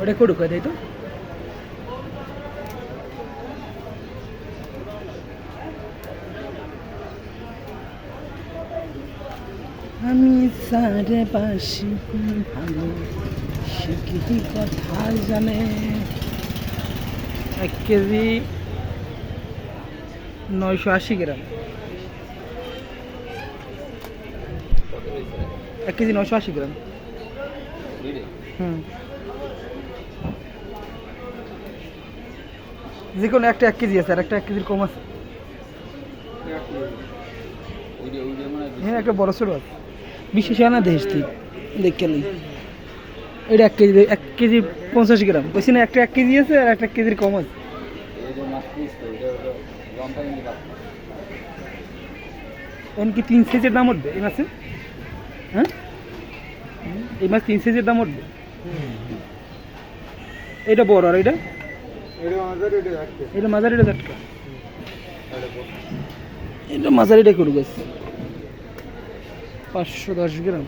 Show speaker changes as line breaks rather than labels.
ওটা করে ঢুকাই দেয় তো। আমি সারে পাশি ভালো শিখি কথা জানে? এক কেজি নয়শো আশি গ্রাম। এক কেজি নয়শো আশি গ্রাম। হুম। যে কোনো একটা এক কেজি আছে আর একটা এক কেজির কম আছে। হ্যাঁ একটা বড় ছোট আছে। বিশেষ আনা দেশ তুই দেখে নেই এটা এক কেজি এক কেজি পঞ্চাশ গ্রাম। বলছি না একটা এক কেজি আছে আর একটা এক কেজির কম আছে। এখন কি তিন সাইজের দাম উঠবে? এই মাসে? হ্যাঁ? এই মাস তিন সাইজের দাম উঠবে? এটা বড় আর এটা? এটা মাঝারিটা ঝাটকা। এটা মাঝারিটা করু গাছ। পাঁচশো দশ গ্রাম।